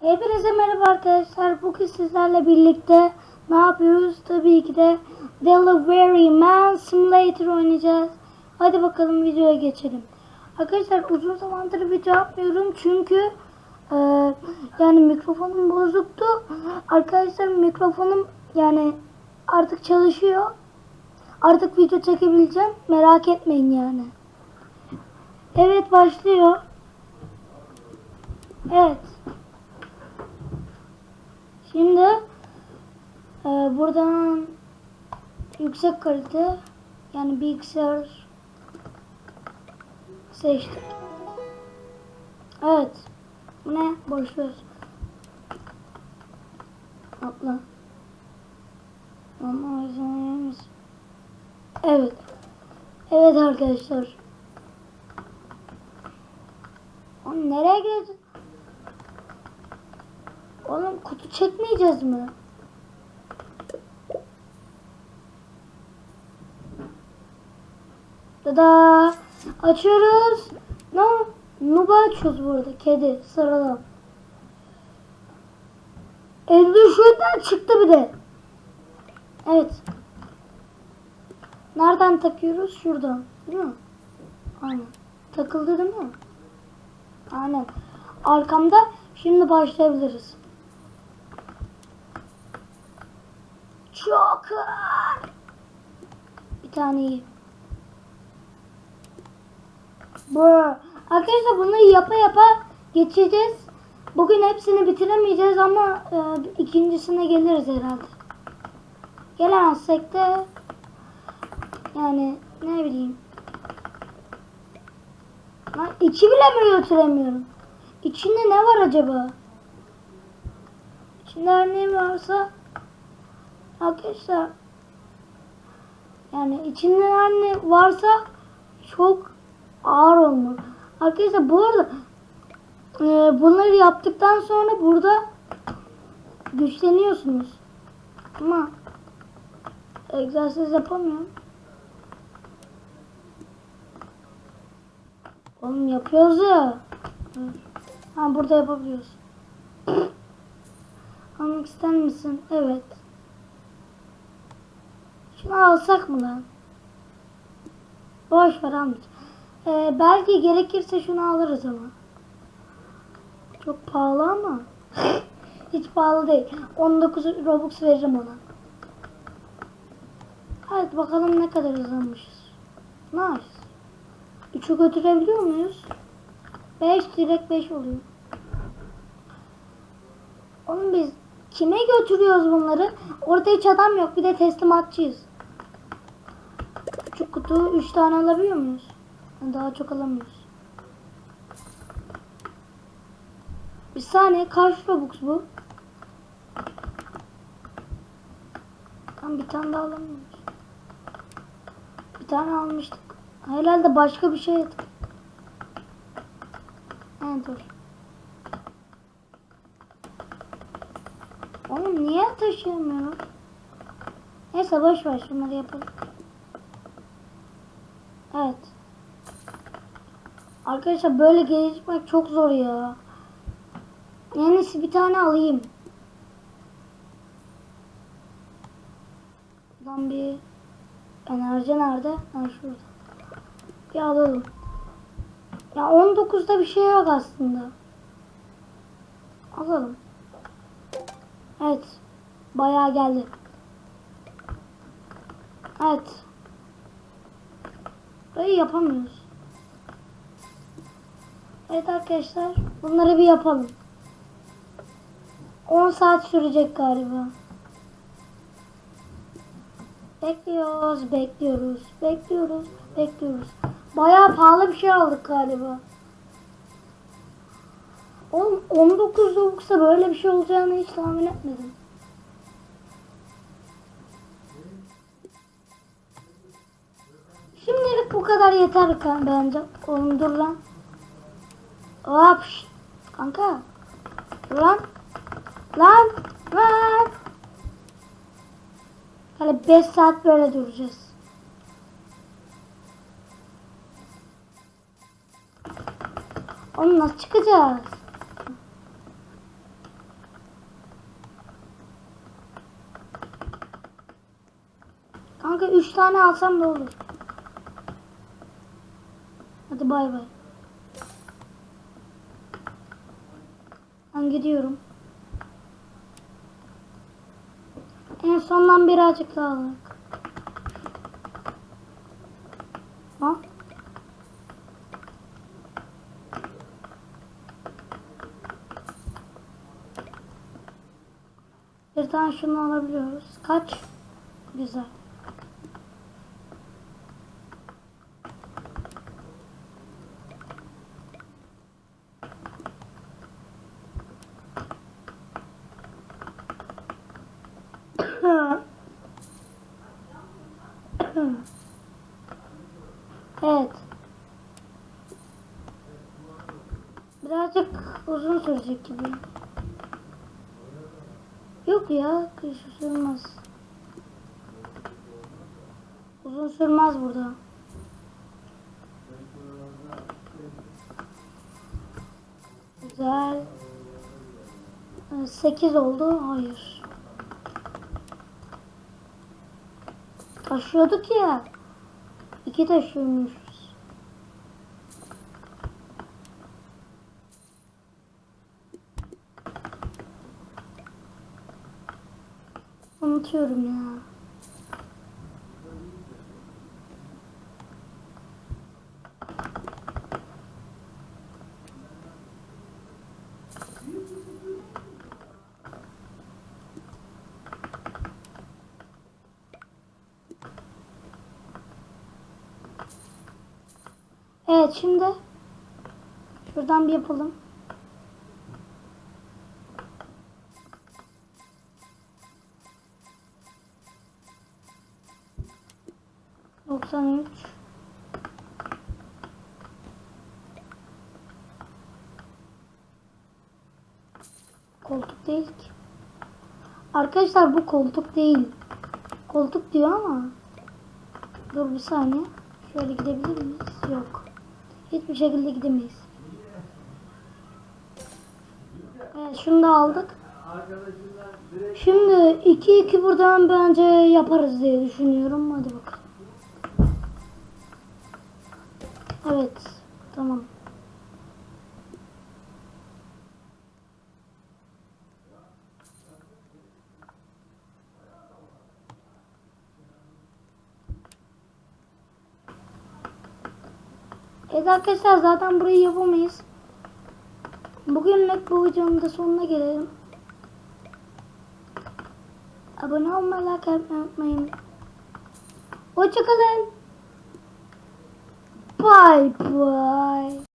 Hepinize merhaba arkadaşlar. Bugün sizlerle birlikte ne yapıyoruz? Tabii ki de Delivery Man Simulator oynayacağız. Hadi bakalım videoya geçelim. Arkadaşlar uzun zamandır video yapmıyorum çünkü e, yani mikrofonum bozuktu. Arkadaşlar mikrofonum yani artık çalışıyor. Artık video çekebileceğim. Merak etmeyin yani. Evet başlıyor. Evet. Şimdi e, buradan yüksek kalite yani bilgisayar seçtik. Evet. Ne? Boş ver. Atla. Ama izin Evet. Evet arkadaşlar. Oğlum nereye girdin? Oğlum kutu çekmeyeceğiz mi? Dada açıyoruz. Ne? Nuba açıyoruz burada. Kedi sıradan. Endüstriden çıktı bir de. Evet. Nereden takıyoruz? Şuradan. Değil mi? Aynen. Takıldı değil mi? Aynen. Arkamda şimdi başlayabiliriz. Joker. Bir tane iyi. Bu. Arkadaşlar bunları yapa yapa geçeceğiz. Bugün hepsini bitiremeyeceğiz ama e, ikincisine geliriz herhalde. Gelemezsek de yani ne bileyim. Lan iki bile mi götüremiyorum? İçinde ne var acaba? İçinde her ne varsa arkadaşlar yani içinde her ne varsa çok ağır olmalı. Arkadaşlar bu arada e, bunları yaptıktan sonra burada güçleniyorsunuz. Ama egzersiz yapamıyorum. Oğlum yapıyoruz ya. Ha burada yapabiliyoruz. Almak ister misin? Evet. Şunu alsak mı lan? Boş ver almayacağım. Ee, belki gerekirse şunu alırız ama. Çok pahalı ama. Hiç pahalı değil. 19 Robux veririm ona. Hadi bakalım ne kadar hızlanmışız. Nice. 3'ü götürebiliyor muyuz? 5 direkt 5 oluyor. Oğlum biz kime götürüyoruz bunları? Orada hiç adam yok. Bir de teslimatçıyız. Kutu 3 tane alabiliyor muyuz? Daha çok alamıyoruz. Bir saniye kaç Robux bu? Tam bir tane daha alamıyoruz. Bir tane almıştık. Herhalde başka bir şey. Ha dur. Oğlum niye taşıyamıyorum? Neyse boş ver şunları yapalım. Evet. Arkadaşlar böyle gelişmek çok zor ya. Yani bir tane alayım. Buradan bir enerji nerede? Ha şurada. Bir alalım. Ya 19'da bir şey yok aslında. Alalım. Evet. Bayağı geldi. Evet. Burayı yapamıyoruz. Evet arkadaşlar. Bunları bir yapalım. 10 saat sürecek galiba. Bekliyoruz, bekliyoruz, bekliyoruz, bekliyoruz. Bayağı pahalı bir şey aldık galiba. Oğlum 19 Robux'a böyle bir şey olacağını hiç tahmin etmedim. Bu kadar yeter bence. Oğlum dur lan. Hop. Kanka. Lan. Lan. Lan. Hani 5 saat böyle duracağız. Onu nasıl çıkacağız? Kanka 3 tane alsam da olur. Bay bay. Ben gidiyorum. En sondan birazcık daha alalım. Ha? Bir tane şunu alabiliyoruz. Kaç? Güzel. Evet. Birazcık uzun sürecek gibi. Yok ya, kış sürmez. Uzun sürmez burada. Güzel. 8 oldu. Hayır. Taşıyorduk ya. İki taşıyormuşuz. Unutuyorum ya. Evet şimdi şuradan bir yapalım. Doksan üç. Koltuk değil ki. Arkadaşlar bu koltuk değil. Koltuk diyor ama. Dur bir saniye. Şöyle gidebilir miyiz? Yok. Hiçbir şekilde gidemeyiz. Evet şunu da aldık. Şimdi 2-2 buradan bence yaparız diye düşünüyorum. Hadi bakalım. Evet. Tamam. Evet arkadaşlar zaten burayı yapamayız. Bugünlük bu videonun da sonuna gelelim. Abone olmayı, like atmayı unutmayın. Hoşçakalın. Bye bye.